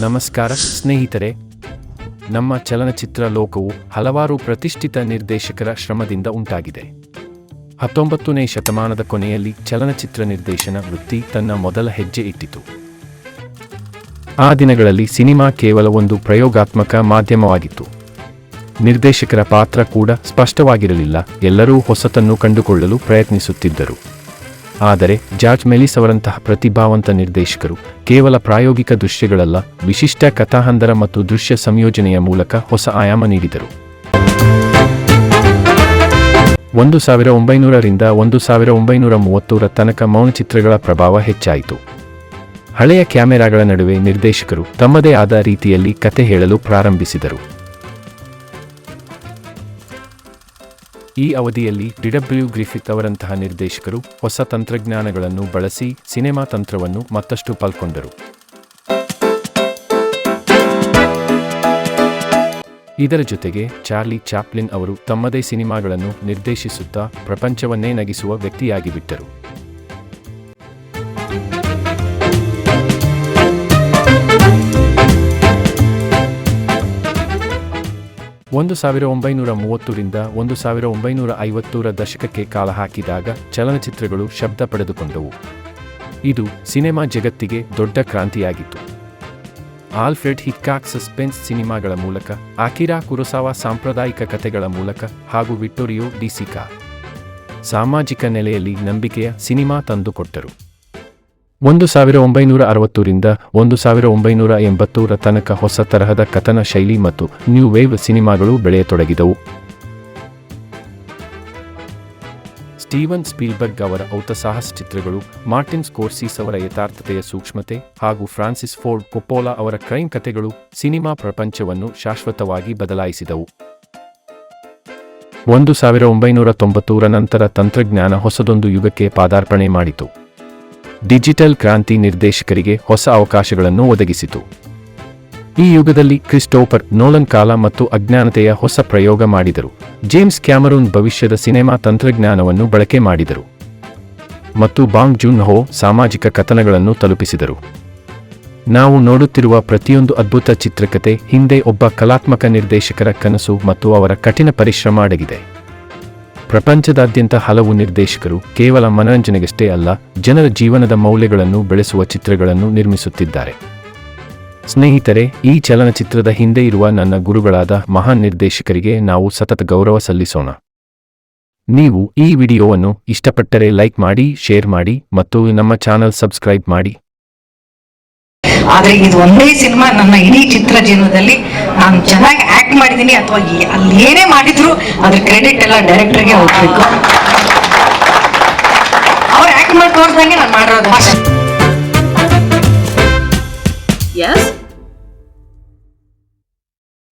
ನಮಸ್ಕಾರ, ಸ್ನೇಹಿತರೆ. ನಮ್ಮ ಚಲನಚಿತ್ರ ಲೋಕವು ಹಲವಾರು ಪ್ರತಿಷ್ಠಿತ ನಿರ್ದೇಶಕರ ಶ್ರಮದಿಂದ ಉಂಟಾಗಿದೆ. ಹತ್ತೊಂಬತ್ತನೇ ಶತಮಾನದ ಕೊನೆಯಲ್ಲಿ ಚಲನಚಿತ್ರ ನಿರ್ದೇಶನ ವೃತ್ತಿ ತನ್ನ ಮೊದಲ ಹೆಜ್ಜೆ ಇಟ್ಟಿತು. ಆ ದಿನಗಳಲ್ಲಿ ಸಿನಿಮಾ ಕೇವಲ ಒಂದು ಪ್ರಯೋಗಾತ್ಮಕ ಮಾಧ್ಯಮವಾಗಿತ್ತು. ನಿರ್ದೇಶಕರ ಪಾತ್ರ ಕೂಡ ಸ್ಪಷ್ಟವಾಗಿರಲಿಲ್ಲ, ಎಲ್ಲರೂ ಹೊಸತನ್ನು ಕಂಡುಕೊಳ್ಳಲು ಪ್ರಯತ್ನಿಸುತ್ತಿದ್ದರು. ಆದರೆ ಜಾರ್ಜ್ ಮೆಲಿಸ್ ಅವರಂತಹ ಪ್ರತಿಭಾವಂತ ನಿರ್ದೇಶಕರು ಕೇವಲ ಪ್ರಾಯೋಗಿಕ ದೃಶ್ಯಗಳಲ್ಲ, ವಿಶಿಷ್ಟ ಕಥಾಹಂದರ ಮತ್ತು ದೃಶ್ಯ ಸಂಯೋಜನೆಯ ಮೂಲಕ ಹೊಸ ಆಯಾಮ ನೀಡಿದರು. ಒಂದು ಸಾವಿರ ಒಂಬೈನೂರರಿಂದ ಒಂದು ಸಾವಿರ ಒಂಬೈನೂರ ಮೂವತ್ತೂರ ತನಕ ಮೌನಚಿತ್ರಗಳ ಪ್ರಭಾವ ಹೆಚ್ಚಾಯಿತು. ಹಳೆಯ ಕ್ಯಾಮೆರಾಗಳ ನಡುವೆ ನಿರ್ದೇಶಕರು ತಮ್ಮದೇ ಆದ ರೀತಿಯಲ್ಲಿ ಕತೆ ಹೇಳಲು ಪ್ರಾರಂಭಿಸಿದರು. ಈ ಅವಧಿಯಲ್ಲಿ ಡಿಡಬ್ಲ್ಯೂ ಗ್ರಿಫಿತ್ ಅವರಂತಹ ನಿರ್ದೇಶಕರು ಹೊಸ ತಂತ್ರಜ್ಞಾನಗಳನ್ನು ಬಳಸಿ ಸಿನೆಮಾ ತಂತ್ರವನ್ನು ಮತ್ತಷ್ಟು ಪಾಲ್ಗೊಂಡರು. ಇದರ ಜೊತೆಗೆ ಚಾರ್ಲಿ ಚಾಪ್ಲಿನ್ ಅವರು ತಮ್ಮದೇ ಸಿನಿಮಾಗಳನ್ನು ನಿರ್ದೇಶಿಸುತ್ತಾ ಪ್ರಪಂಚವನ್ನೇ ನಗಿಸುವ ವ್ಯಕ್ತಿಯಾಗಿಬಿಟ್ಟರು. ಒಂದು ಸಾವಿರ ಒಂಬೈನೂರ ಮೂವತ್ತರಿಂದ ಒಂದು ಸಾವಿರ ಒಂಬೈನೂರ ಐವತ್ತೂರ ದಶಕಕ್ಕೆ ಕಾಲ ಹಾಕಿದಾಗ ಚಲನಚಿತ್ರಗಳು ಶಬ್ದ ಪಡೆದುಕೊಂಡವು. ಇದು ಸಿನೆಮಾ ಜಗತ್ತಿಗೆ ದೊಡ್ಡ ಕ್ರಾಂತಿಯಾಗಿತ್ತು. ಆಲ್ಫ್ರೆಡ್ ಹಿಕ್ಕಾಕ್ ಸಸ್ಪೆನ್ಸ್ ಸಿನಿಮಾಗಳ ಮೂಲಕ ಆಕಿರಾ ಕುರಸಾವ ಸಾಂಪ್ರದಾಯಿಕ ಕಥೆಗಳ ಮೂಲಕ ಹಾಗೂ ವಿಕ್ಟೋರಿಯೋ ಡಿಸಿಕಾ ಸಾಮಾಜಿಕ ನೆಲೆಯಲ್ಲಿ ನಂಬಿಕೆಯ ಸಿನಿಮಾ ತಂದುಕೊಟ್ಟರು. ಒಂದು ಸಾವಿರ ಒಂಬೈನೂರ ಅರವತ್ತರಿಂದ ಒಂದು ಸಾವಿರ ಒಂಬೈನೂರ ಎಂಬತ್ತೂರ ತನಕ ಹೊಸ ತರಹದ ಕಥನ ಶೈಲಿ ಮತ್ತು ನ್ಯೂ ವೇವ್ ಸಿನಿಮಾಗಳು ಬೆಳೆಯತೊಡಗಿದವು. ಸ್ಟೀವನ್ ಸ್ಪೀಲ್ಬರ್ಗ್ ಅವರ ಔತಸಾಹಸ ಚಿತ್ರಗಳು, ಮಾರ್ಟಿನ್ ಸ್ಕೋರ್ಸಿಸ್ ಅವರ ಯಥಾರ್ಥತೆಯ ಸೂಕ್ಷ್ಮತೆ ಹಾಗೂ ಫ್ರಾನ್ಸಿಸ್ ಫೋರ್ಡ್ ಕೊಪೋಲಾ ಅವರ ಕ್ರೈಮ್ ಕಥೆಗಳು ಸಿನಿಮಾ ಪ್ರಪಂಚವನ್ನು ಶಾಶ್ವತವಾಗಿ ಬದಲಾಯಿಸಿದವು. ಒಂದು ಸಾವಿರ ಒಂಬೈನೂರ ತೊಂಬತ್ತೂರ ನಂತರ ತಂತ್ರಜ್ಞಾನ ಹೊಸದೊಂದು ಯುಗಕ್ಕೆ ಪಾದಾರ್ಪಣೆ ಮಾಡಿತು. ಡಿಜಿಟಲ್ ಕ್ರಾಂತಿ ನಿರ್ದೇಶಕರಿಗೆ ಹೊಸ ಅವಕಾಶಗಳನ್ನು ಒದಗಿಸಿತು. ಈ ಯುಗದಲ್ಲಿ ಕ್ರಿಸ್ಟೋಫರ್ ನೋಲನ್ ಕಾಲ ಮತ್ತು ಅಜ್ಞಾನತೆಯ ಹೊಸ ಪ್ರಯೋಗ ಮಾಡಿದರು. ಜೇಮ್ಸ್ ಕ್ಯಾಮರೂನ್ ಭವಿಷ್ಯದ ಸಿನೆಮಾ ತಂತ್ರಜ್ಞಾನವನ್ನು ಬಳಕೆ ಮಾಡಿದರು. ಮತ್ತು ಬಾಂಗ್ ಜೂನ್ ಹೋ ಸಾಮಾಜಿಕ ಕಥನಗಳನ್ನು ತಲುಪಿಸಿದರು. ನಾವು ನೋಡುತ್ತಿರುವ ಪ್ರತಿಯೊಂದು ಅದ್ಭುತ ಚಿತ್ರಕತೆ ಹಿಂದೆ ಒಬ್ಬ ಕಲಾತ್ಮಕ ನಿರ್ದೇಶಕರ ಕನಸು ಮತ್ತು ಅವರ ಕಠಿಣ ಪರಿಶ್ರಮ ಅಡಗಿದೆ. ಪ್ರಪಂಚದಾದ್ಯಂತ ಹಲವು ನಿರ್ದೇಶಕರು ಕೇವಲ ಮನರಂಜನೆಗಷ್ಟೇ ಅಲ್ಲ, ಜನರ ಜೀವನದ ಮೌಲ್ಯಗಳನ್ನು ಬೆಳೆಸುವ ಚಿತ್ರಗಳನ್ನು ನಿರ್ಮಿಸುತ್ತಿದ್ದಾರೆ. ಸ್ನೇಹಿತರೆ, ಈ ಚಲನಚಿತ್ರದ ಹಿಂದೆ ಇರುವ ನನ್ನ ಗುರುಗಳಾದ ಮಹಾನ್ ನಿರ್ದೇಶಕರಿಗೆ ನಾವು ಸತತ ಗೌರವ ಸಲ್ಲಿಸೋಣ. ನೀವು ಈ ವಿಡಿಯೋವನ್ನು ಇಷ್ಟಪಟ್ಟರೆ ಲೈಕ್ ಮಾಡಿ, ಶೇರ್ ಮಾಡಿ ಮತ್ತು ನಮ್ಮ ಚಾನಲ್ ಸಬ್ಸ್ಕ್ರೈಬ್ ಮಾಡಿ. ಆದ್ರೆ ಇದು ಒಂದೇ ಸಿನಿಮಾ, ನನ್ನ ಇಡೀ ಚಿತ್ರ ಜೀವನದಲ್ಲಿ ನಾನು ಚೆನ್ನಾಗಿ ಆಕ್ಟ್ ಮಾಡಿದ್ದೀನಿ. ಅಥವಾ ಅಲ್ಲಿ ಏನೇ ಮಾಡಿದ್ರು, ಅದ್ರ ಕ್ರೆಡಿಟ್ ಎಲ್ಲ ಡೈರೆಕ್ಟರ್ಗೆ ಹೋಗ್ಬೇಕು. ಅವ್ರು ಆಕ್ಟ್ ಮಾಡಿ ತೋರಿಸ್ದಂಗೆ ನಾನು ಮಾಡಿರೋದು